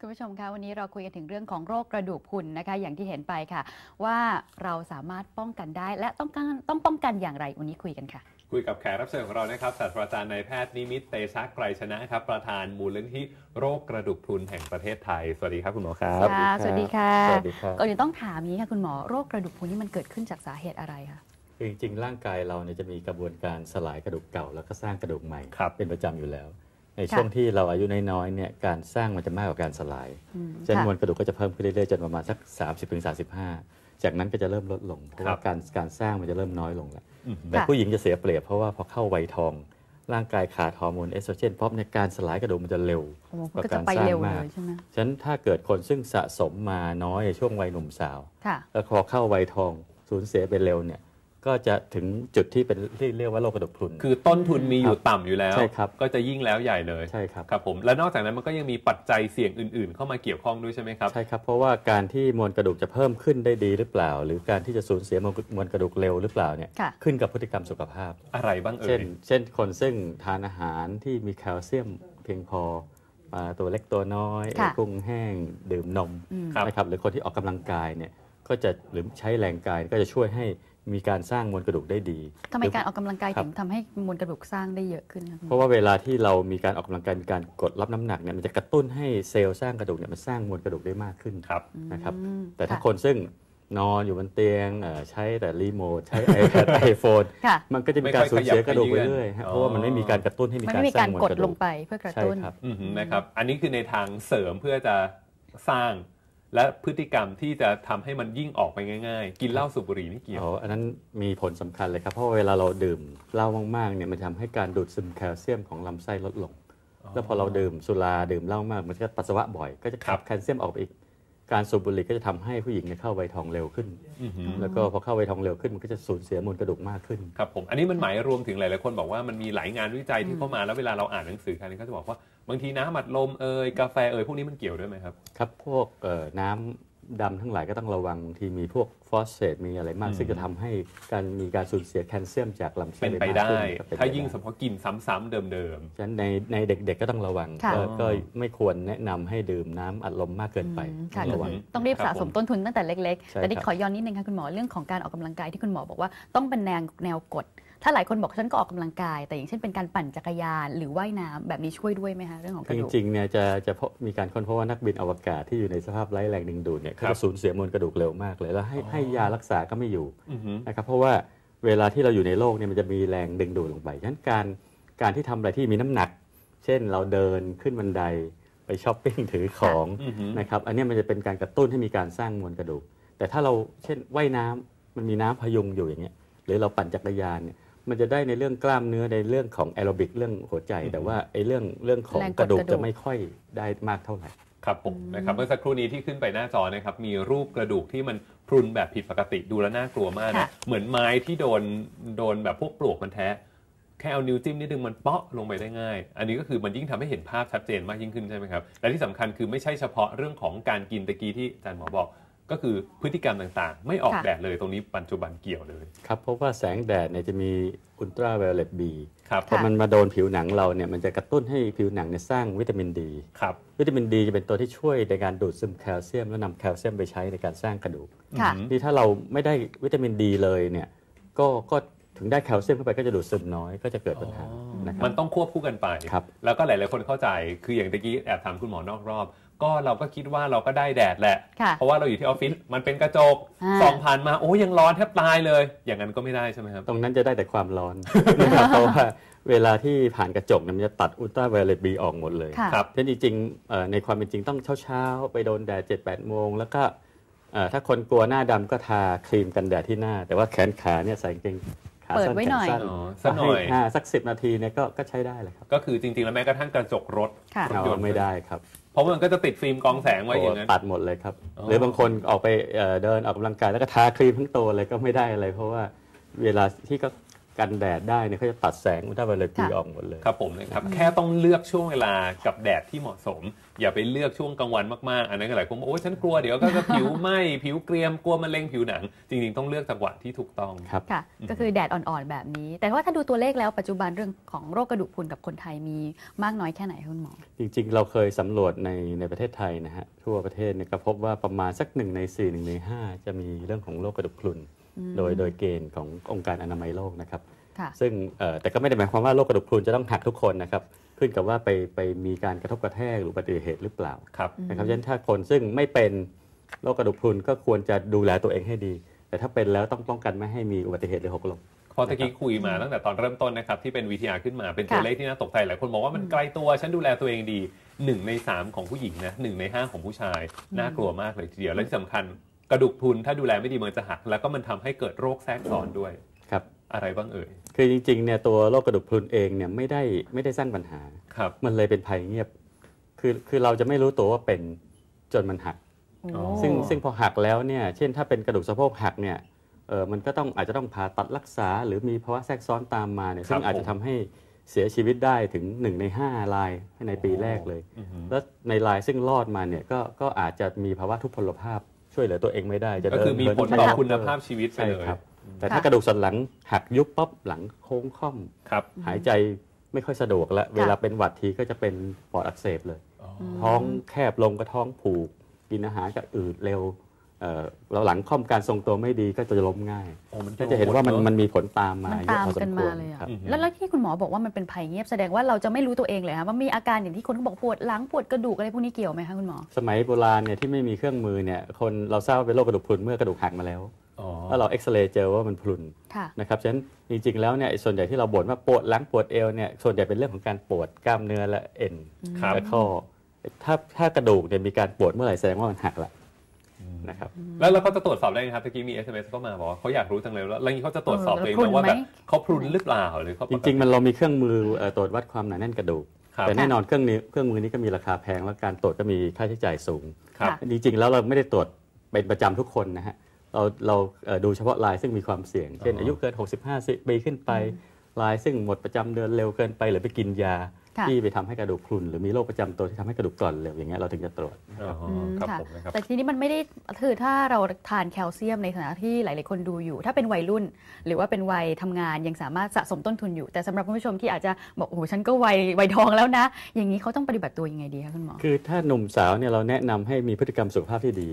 คุณผู้ชมคะวันนี้เราคุยกันถึงเรื่องของโรคกระดูกพรุนนะคะ อย่างที่เห็นไปค่ะ ว่าเราสามารถป้องกันได้ และต้องการต้องป้องกันอย่างไรวันนี้คุยกันค่ะ คุยกับแขกรับเชิญของเรานะครับศาสตราจารย์นายแพทย์นิมิตเตชะไกรชนะครับ ประธานมูลนิธิโรคกระดูกพรุนแห่งประเทศไทย สวัสดีครับคุณหมอครับค่ะสวัสดีค่ะสวัสดีครับก่อนอื่นต้องถามนี้ค่ะคุณหมอโรคกระดูกพรุนนี่มันเกิดขึ้นจากสาเหตุอะไรคะคือจริงๆร่างกายเราเนี่ยจะมีกระบวนการสลายกระดูกเก่า แล้วก็สร้างกระดูกใหม่ครับเป็นประจำอยู่แล้ว ในช่วงที่เราอายุน้อยๆเนี่ยการสร้างมันจะมากกว่าการสลายอืมฉะนั้นค่ะมวลกระดูกก็จะเพิ่มขึ้นเรื่อยๆจนประมาณสัก 30-35จากนั้นก็จะเริ่มลดลง เพราะว่าการการสร้างมันจะเริ่มน้อยลงแล้วอืมแต่ผู้หญิงจะเสียเปรียบเพราะว่าพอเข้าวัยทอง ร่างกายขาดฮอร์โมนเอสโตรเจนเพราะในการสลายกระดูกมันจะเร็วโอ้โหมันก็จะไปเร็วเลยใช่ไหมฉะนั้นถ้าเกิดคนซึ่งสะสมมาน้อยในช่วงวัยหนุ่มสาวค่ะแล้วพอเข้าวัยทองสูญเสียไปเร็วเนี่ย ก็จะถึงจุดที่เป็นที่เรียกว่าโรคกระดูกพรุน คือต้นทุนมีอยู่ต่ำอยู่แล้ว ใช่ครับ ก็จะยิ่งแล้วใหญ่เลย ใช่ครับ ครับผม และนอกจากนั้นมันก็ยังมีปัจจัยเสี่ยงอื่น ๆ เข้ามาเกี่ยวข้องด้วยใช่ไหมครับ ใช่ครับ เพราะว่าการที่มวลกระดูกจะเพิ่มขึ้นได้ดีหรือเปล่า หรือการที่จะสูญเสียมวลมวลกระดูกเร็วหรือเปล่าเนี่ยค่ะขึ้นกับพฤติกรรมสุขภาพ อะไรบ้างเอ่เช่นยเช่น คนซึ่งทานอาหารที่มีแคลเซียมเพียงพอปลาตัวเล็กตัวน้อยค่ะกุ้งแห้งดื่มนมอืมครับนะครับหรือคนที่ออกกำลังกายเนี่ยก็จะหรือใช้แรงกายก็จะช่วยให้ มีการสร้างมวลกระดูกได้ดีทำไมการออกกำลังกายครับถึงทำให้มวลกระดูกสร้างได้เยอะขึ้นคะคุณหเพมอราะว่าเวลาที่เรามีการออกกำลังกายมีการกดรับน้ำหนักเนี่ยมันจะกระตุ้นให้เซลล์สร้างกระดูกเนี่ยมันสร้างมวลกระดูกได้มากขึ้นครับนะครับอืมแต่ถ้าะคนซึ่งนอนอยู่บนเตียงเอ่อใช้แต่รีโมทใช้ iPad iPhone ค่ะมันก็จะมีการสูญเสียกระดูกไปเรื่อยไม่ค่อยขยับฮะเพราะว่ามันไม่มีการกระตุ้นให้มันมีการไม่มีสร้าการงมวลกดกระลดูงกไปเพื่อกระใช่ตุ้นครับอืมนะครับ อันนี้คือในทางเสริมเพื่อจะสร้าง และพฤติกรรมที่จะทำให้มันยิ่งออกไปง่าย ๆ กินเหล้าสูบบุหรี่ไม่เกี่ยวอ๋ออันนั้นมีผลสำคัญเลยครับ เพราะว่าเวลาเราดื่มเหล้ามากๆเนี่ยมันทำให้การดูดซึมแคลเซียมของลำไส้ลดลง แล้วพอเราดื่มสุราดื่มเหล้ามากมันก็ปัสสาวะบ่อย ก็จะครัขับบแคลเซียมออกไปอีก การสูบบุหรี่ก็จะทำให้ผู้หญิงเนี่ยเข้าวัยทองเร็วขึ้นอือหือแล้วก็พอเข้าวัยทองเร็วขึ้นมันก็จะสูญเสียมวลกระดูกมากขึ้น ครับผม อันนี้มันหมายรวมถึงหลายๆคนบอกว่ามันมีหลายงานวิจัยที่เข้ามาแล้วเวลาเราอ่านหนังสือกันเขาจะบอกว่าบางทีน้ำอัดลมเอยกาแฟเอยพวกนี้มันเกี่ยวด้วยไหมครับ ครับ พวกเอ่อน้ำ ดำทั้งหลายก็ต้องระวังบางทีมีพวกฟอสเฟตมีอะไรมากอืมซึ่งจะทำให้การมีการสูญเสียแคลเซียมจากลำไส้เป็นไปมากได้ขึ้นก็เป็นปถ้ายิ่งได้สมมติกินซ้ำๆเดิมฉะนั้นในในเด็กๆก็ต้องระวังค่ะก็ก็ไม่ควรแนะนำให้ดื่มน้ำอัดลมมากเกินไปอืมค่ะต้องระวังต้องรีบครับสะสมต้นทุนตั้งแต่เล็กๆใช่แต่นี่ครับขอย้อนนิดนึงค่ะคุณหมอเรื่องของการออกกำลังกายที่คุณหมอบอกว่าต้องเป็นแนวแนวกด ถ้าหลายคนบอกฉันก็ออกกำลังกาย แต่อย่างเช่นเป็นการปั่นจักรยานหรือว่ายน้ำแบบนี้ช่วยด้วยไหมคะเรื่องของกคือระจดูกริงๆเนี่ยจะจะพบมีการค้นพบว่านักบินอวกาศที่อยู่ในสภาพไร้แรงดึงดูดเนี่ยครัเขาบจะสูญเสียมวลกระดูกเร็วมากเลยแล้วให้อ๋อให้ยารักษาก็ไม่อยู่ๆอือหือนะครับเพราะว่าเวลาที่เราอยู่ในโลกเนี่ยมันจะมีแรงดึงดูดลงไปฉะนั้นการการที่ทำอะไรที่มีน้ำหนัก เช่นเราเดินขึ้นบันไดไปช้อปปิ้งถือของอือหือนะครับอันเนี้ยมันจะเป็นการกระตุ้นให้มีการสร้างมวลกระดูก แต่ถ้าเราเช่นว่ายน้ำมันมีน้ำพยุงอยู่อย่างเงี้ยหรือเราปั่นจักรยานเนี่ย มันจะได้ในเรื่องกล้ามเนื้อในเรื่องของแอโรบิกเรื่องหัวใจ แต่ว่าไอ้เรื่องเรื่องของแรงกดกระดูกกระดูกจะไม่ค่อยได้มากเท่าไหร่ครับผมนะครับเมื่อสักครู่นี้ที่ขึ้นไปหน้าจอนะครับมีรูปกระดูกที่มันพรุนแบบผิดปกติดูแล้วน่ากลัวมากค่ะนะเหมือนไม้ที่โดนโดนแบบพวกปลวกมันแท้แค่เอานิ้วจิ้มนิดนึงมันเปาะลงไปได้ง่าย อันนี้ก็คือมันยิ่งทำให้เห็นภาพชัดเจนมากยิ่งขึ้นใช่ไหมครับ และที่สำคัญคือไม่ใช่เฉพาะเรื่องของการกินตะกี้ที่อาจารย์หมอบอก ก็คือพฤติกรรมต่างๆ ไม่ออกค่ะแดดเลยตรงนี้ปัจจุบันเกี่ยวเลยครับเพราะว่าแสงแดดเนี่ยจะมีอุลตราไวโอเลตบีครับพอมันมาโดนผิวหนังเราเนี่ยมันจะกระตุ้นให้ผิวหนังเนี่ยสร้างวิตามินดีครับวิตามินดีจะเป็นตัวที่ช่วยในการดูดซึมแคลเซียม แล้วนำแคลเซียมไปใช้ในการสร้างกระดูกค่ะอืมที่ถ้าเราไม่ได้วิตามินดีเลยเนี่ยก็ก็ถึงได้แคลเซียมเข้าไปก็จะดูดซึมน้อยก็จะเกิดปัญหานะครับมันต้องควบคู่กันไปครับแล้วก็หลาย ๆ คนเข้าใจคืออย่างตะกี้แอบถามคุณหมอนอกรอบ ก็เราก็คิดว่าเราก็ได้แดดแหละค่ะเพราะว่าเราอยู่ที่ออฟฟิศมันเป็นกระจกอ่าส่องผ่านมาโอ้ยังร้อนแทบตายเลย อย่างนั้นก็ไม่ได้ใช่ไหมครับ ตรงนั้นจะได้แต่ความร้อนนะครับเพราะว่าเวลาที่ผ่านกระจกเนี่ยมันจะตัดอุลตราไวโอเลตบีออกหมดเลยค่ะครับฉะนั้นจริงๆเอ่อในความเป็นจริงต้องเช้าๆ ไปโดนแดด7 8โมงแล้วก็เอ่อถ้าคนกลัวหน้าดำก็ทาครีมกันแดดที่หน้า แต่ว่าแขนขาเนี่ยใส่กางเกงขาเปิดสั้นไว้แขหน่นอยสั้นอ๋อสักหน่อยให้าสักสินาทีเนี่ยก็ก็ใช้ได้เลยครับก็คือจริงๆแล้วแม้กระทั่งกระจกรถค่ะรถยนเอาต์ไม่ได้ครับ เพราะว่ามันก็จะติดฟิล์มกรองแสงไว้อย่างนั้นตัดหมดเลยครับอ๋อหรือบางคนออกไปเอ่อเดินออกกำลังกายแล้วก็ทาครีมทั้งตัวเลยก็ไม่ได้อะไร เพราะว่าเวลาที่ก็กันแดดได้เนี่ยเขาจะตัดแสงอุลตราไวโอเลตบีค่ะออกหมดเลยครับผมนะครับแค่ต้องเลือกช่วงเวลากับแดดที่เหมาะสม อย่าไปเลือกช่วงกลางวันมากๆ อันนั้นก็หลายคนบอกโอ้ยฉันกลัวเดี๋ยวก็จะผิวไหม้ผิวเกรียมกลัวมะเร็งผิวหนัง จริงๆ ต้องเลือกจังหวะที่ถูกต้องครับค่ะ ก็คือแดดอ่อนๆแบบนี้ แต่ว่าถ้าดูตัวเลขแล้วปัจจุบันเรื่องของโรคกระดูกพรุนกับคนไทยมีมากน้อยแค่ไหนคะคุณหมอ จริงๆ เราเคยสำรวจในในประเทศไทยนะฮะทั่วประเทศเนี่ยก็พบว่าประมาณสักหนึ่งใน4หนึ่งใน5จะมีเรื่องของโรคกระดูกพรุนอืมโดยโดยเกณฑ์ขององค์การอนามัยโลกนะครับค่ะซึ่งเอ่อแต่ก็ไม่ได้หมายความว่าโรคกระดูกพรุนจะต้องหักทุกคนนะครับ ขึ้นกับว่าไปไปมีการกระทบกระแทกหรืออุบัติเหตุหรือเปล่าครับนะครับฉะนั้นถ้าคนซึ่งไม่เป็นโรคกระดูกพรุนก็ควรจะดูแลตัวเองให้ดี แต่ถ้าเป็นแล้วต้องป้องกันไม่ให้มีอุบัติเหตุหรือหกล้มพอตะกี้คุยมาตั้งแต่ตอนเริ่มต้นนะครับที่เป็น VTR ขึ้นมาเป็นตัวค่ะเลขที่น่าตกใจหลายคนบอกว่ามันไกลตัวฉันดูแลตัวเองดีหนึ่งในสามของผู้หญิงนะหนึ่งในห้าของผู้ชายน่ากลัวมากเลยทีเดียวและที่สำคัญกระดูกพรุนถ้าดูแลไม่ดีมันจะหักแล้วก็มันทำให้เกิดโรคแทรกซ้อนด้วยครับ อะไรบ้างเอ่ย คือจริงๆเนี่ยตัวโรคกระดูกพรุนเองเนี่ยไม่ได้ไม่ได้สร้างปัญหา ครับ มันเลยเป็นภัยเงียบ คือคือเราจะไม่รู้ตัวว่าเป็นจนมันหักโอ้ซึ่งซึ่งพอหักแล้วเนี่ย เช่นถ้าเป็นกระดูกสะโพกหักเนี่ย เออมันก็ต้องอาจจะต้องผ่าตัดรักษา หรือมีภาวะแทรกซ้อนตามมาเนี่ย ซึ่งอาจจะทำให้เสียชีวิตได้ถึง 1 ใน 5 รายในปีแรกเลย อือหือแล้วในรายซึ่งรอดมาเนี่ยก็ก็อาจจะมีภาวะทุพพลภาพช่วยเหลือตัวเองไม่ได้จะก็เดินคือมีเหินผลใช้ต่อวอล์กคุณเกอร์ภาพชีวิตไปใช่เลย ครับ แต่ถ้ากระดูกสันหลังหักยุบปั๊บหลังโค้งค่อมครับ หายใจไม่ค่อยสะดวกแล้วเวลาเป็นหวัดทีก็จะเป็นปอดอักเสบเลยอ๋อท้องแคบลงก็ท้องผูก กินอาหารก็อืดเร็วเอ่อเราหลังค่อมการทรงตัวไม่ดีก็จะล้มง่ายโอ้มันก็จะเห็นว่ามันโดมันมีผลตามมามันเยอะตามพอสกันมคมาวรเลยอะครับแล้วแล้วที่คุณหมอบอกว่ามันเป็นภัยเงียบแสดงว่าเราจะไม่รู้ตัวเองเลยค่ะว่ามีอาการอย่างที่คนเขาบอกปวดหลังปวดกระดูกอะไรพวกนี้เกี่ยวไหมคะคุณหมอ สมัยโบราณเนี่ยที่ไม่มีเครื่องมือเนี่ยคนเราทราบว่าเป็นโรคกระดูกพรุนเมื่อกระดูกหักมาแล้ว อ๋อแล้วเราเอ็กซเรย์เจอว่ามันพรุนค่ะนะครับฉะนั้นจริงๆแล้วเนี่ยไอ้ส่วนใหญ่ที่เราบ่นว่าปวดหลังปวดเอวเนี่ยส่วนใหญ่เป็นเรื่องของการปวดกล้ามเนื้อและเอ็นครับและข้อถ้าถ้ากระดูกเนี่ยมีการปวดเมื่อไหร่แสดงว่ามันหักละนะครับแล้วแล้วเขาจะตรวจสอบได้ไงครับตะกี้มี SMS ก็มาบอกว่าเขาอยากรู้จังเลยแล้วแล้วอย่างนี้เขาจะตรวจสอบเออตัวเองพรุไหมนว่าไหมแบบเขาพรุนหรือเปล่าหรือเขาปจกติริงๆมันเรามีเครื่องมือเอ่อตรวจวัดความหนาแน่นกระดูกครับแต่แน่นอนเครื่องนี้เครื่องมือนี้ก็มีราคาแพง แล้วการตรวจก็มีค่าใช้จ่ายสูงครับค่ะจริงๆแล้วเราไม่ได้ตรวจเป็นประจำทุกคนนะฮะ เราเราเอ่อดูเฉพาะรายซึ่งมีความเสี่ยง เช่นอ๋อออายุเกิน 65สิปีขึ้นไปรายซึ่งหมดประจำเดือนเร็วเกินไป หรือไปกินยาค่ะที่ไปทำให้กระดูกพรุนหรือมีโรคประจำตัวที่ทำให้กระดูกกร่อนเร็วอย่างเงี้ยเราถึงจะตรวจอ๋ออืมครับค่ะผมนะครับแต่ทีนี้มันไม่ได้คือถ้าเราทานแคลเซียมในฐานะที่หลาย ๆ คนดูอยู่ ถ้าเป็นวัยรุ่น หรือว่าเป็นวัยทำงานยังสามารถสะสมต้นทุนอยู่ แต่สำหรับคุณผู้ชมที่อาจจะบอกโอ้โหฉันก็วัยวัยทองแล้วนะ อย่างนี้เขาต้องปฏิบัติตัวยังไงดีคะคุณหมอคือถ้าหนุ่มสาวเนี่ยเราแนะนำให้มีพฤติกรรมสุขภาพที่ดี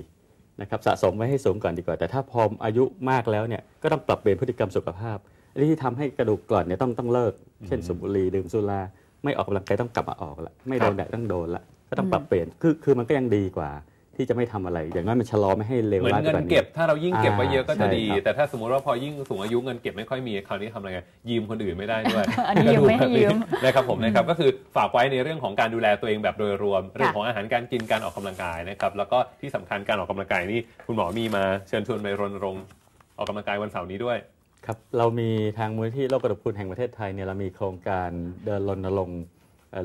นะครับสะสมไว้ให้สูงก่อนดีกว่า แต่ถ้าพออายุมากแล้วเนี่ยก็ต้องปรับเปลี่ยนพฤติกรรมสุขภาพอันนี้ที่ทำให้กระดูกกร่อนเนี่ยต้องต้องเลิก เช่นสูบบุหรี่ดื่มสุราไม่ออกกำลังกายต้องกลับมาออกละไม่โดนแดดต้องโดนละก็ต้องปรับเปลี่ยนคือคือมันก็ยังดีกว่า ที่จะไม่ทำอะไร อย่างน้อยมันชะลอไม่ให้เลวเหมือนร้ายไปเงิกว่านนี้เก็บ ถ้าเรายิ่งเก็บไว้เยอะก็จะอ่าดีใช่ครับแต่ถ้าสมมติว่าพอยิ่งสูงอายุเงินเก็บไม่ค่อยมีคราวนี้ทำอะไรไงยืมคนอื่นไม่ได้ด้วยอันนี้ยืมไม่ให้ยืมนะครับผมนะครับก็คือฝากไว้ในเรื่องของการดูแลตัวเองแบบโดยรวม เรื่องของอาหารการกินการออกกำลังกายนะครับแล้วก็ที่สำคัญการออกกำลังกายนี่คุณหมอมีมาเชิญชวนไปรณรงค์ออกกำลังกายวันเสาร์นี้ด้วยครับเรามีทางมูลที่โรคกระดูกพรุนแห่งประเทศไทยเนี่ยเรามีโครงการเดินรณรงค์เอ่อ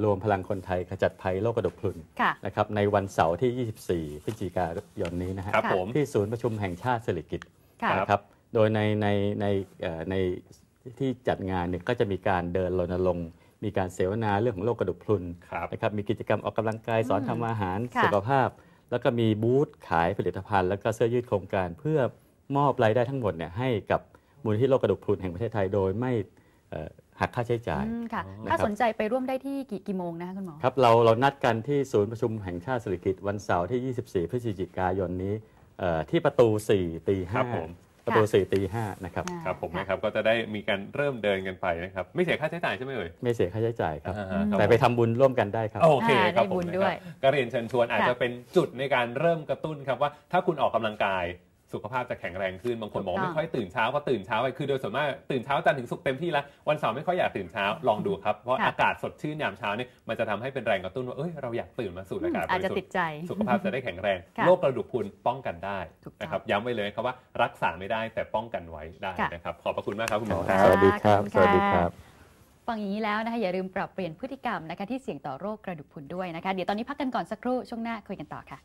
รวมพลังคนไทยขจัดภัยโรคกระดูกพรุนค่ะนะครับในวันเสาร์ที่ 24 พฤศจิกายนนี้นะฮะครับค่ะผมที่ศูนย์ประชุมแห่งชาติสิริกิติ์ค่ะนะครับโดยในในในเอ่อในที่จัดงานเนี่ยก็จะมีการเดินรณรงค์มีการเสวนาเรื่องของโรคกระดูกพรุนครับนะครับมีกิจกรรมออกกำลังกายสอนอืมทำอาหารค่ะสุขภาพ แล้วก็มีบูธขายผลิตภัณฑ์ แล้วก็เสื้อยืดโครงการเพื่อมอบรายได้ทั้งหมดเนี่ยให้กับมูลที่โรคกระดูกพรุนแห่งประเทศไทยโดยไม่เอ่อ หักค่าใช้จ่ายอืมค่ะอ๋อถ้าสนใจไปร่วมได้ที่กี่กี่โมงนะคะคุณหมอครับเราเรานัดกันที่ศูนย์ประชุมแห่งชาติสิริกิติ์วันเสาร์ที่ 24 พฤศจิกายนนี้เอ่อที่ประตู4ตีครับผม5ประตู4ตี5นะครับอ่าครับผมค่ะนะครับก็จะได้มีการเริ่มเดินกันไปนะครับไม่เสียค่าใช้จ่ายใช่ไหมเอ่ยไม่เสียค่าใช้จ่ายครับอ่าฮะครับแต่ไปทำบุญร่วมกันได้ครับโอเคอ่าครับได้ผบุมญนะด้ควรัยบก็เรียนเชิญชวนอาจค่ะจะเป็นจุดในการเริ่มกระตุ้นครับว่าถ้าคุณออกกำลังกาย สุขภาพจะแข็งแรงขึ้น บางคนบอกว่าถูกต้องไม่ค่อยตื่นเช้าก็ตื่นเช้าไปคือโดยส่วนมากตื่นเช้าจันทร์ถึงศุกร์เต็มที่แล้ววันเสาร์ไม่ค่อยอยากตื่นเช้าลองดูครับ เพราะค่ะอากาศสดชื่นยามเช้านี่มันจะทำให้เป็นแรงกระตุ้นว่าเอ้ยเราอยากตื่นมาสูดอากาศบอาจริจะสุทติดธิ์ใจสุขภาพจะได้แข็งแรงค่ะโรคกระดูกพรุนป้องกันได้ถูกต้องนะครับย้ำไว้เลยครับว่ารักษาไม่ได้แต่ป้องกันไว้ได้ค่ะนะครับขอบพระคุณมากครับคุณหมอคค่ะรับสวัสดีครับขอบคุณสวัสดีค่ะครับฟังอย่างนี้แล้วนะคะอย่าลืมปรับเปลี่ยนพฤติกรรมนะคะที่เสี่ยงต่อโรคกระดูกพรุนด้วยนะคะเดี๋ยวตอนนี้พักกันก่อนสักครู่ช่วงหน้าคุยกันต่อค่ะ